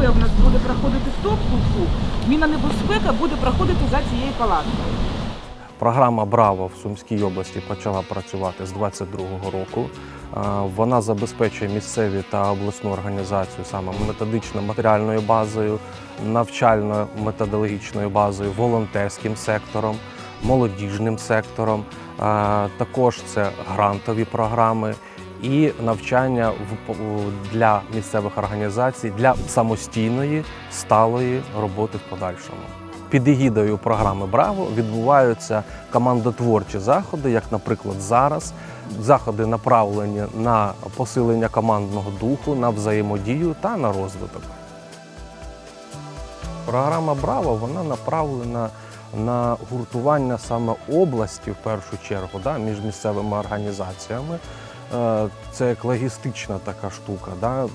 КП в нас буде проходити в Топкутку, міна небезпека буде проходити за цією палаткою. Програма Браво в Сумській області почала працювати з 22-го року. Е, Вона забезпечує місцеві та обласну організацію саме методично-матеріальною базою, навчально-методологічною базою, волонтерським сектором, молодіжним сектором. Е, Також це грантові програми і навчання для місцевих організацій для самостійної сталої роботи в подальшому. Під егідою програми Браво відбуваються командотворчі заходи, як, наприклад, зараз. Заходи направлені на посилення командного духу, на взаємодію та на розвиток. Програма Браво вона направлена на гуртування саме області в першу чергу да, між місцевими організаціями. Е, Це як логістична така штука. Да?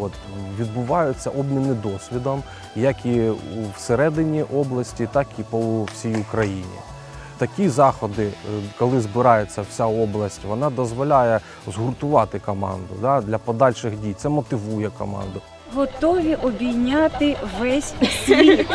От, відбуваються обміни досвідом, як і всередині області, так і по всій Україні. Такі заходи, е, коли збирається вся область, вона дозволяє згуртувати команду да, для подальших дій. Це мотивує команду. Готові обійняти весь світ.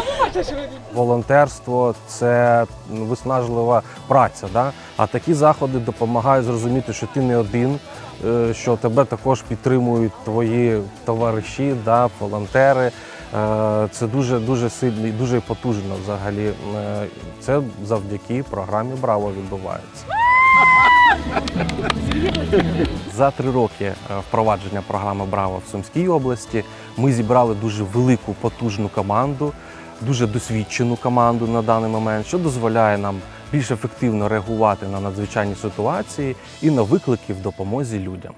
Волонтерство це виснажлива праця. Да? А такі заходи допомагають зрозуміти, що ти не один, е, що тебе також підтримують твої товариші, да, волонтери. Е, Це дуже дуже сильно і дуже потужно взагалі. Е, Це завдяки програмі Браво відбувається. За три роки е, впровадження програми Браво в Сумській області ми зібрали дуже велику потужну команду, дуже досвідчену команду на даний момент, що дозволяє нам більш ефективно реагувати на надзвичайні ситуації і на виклики в допомозі людям.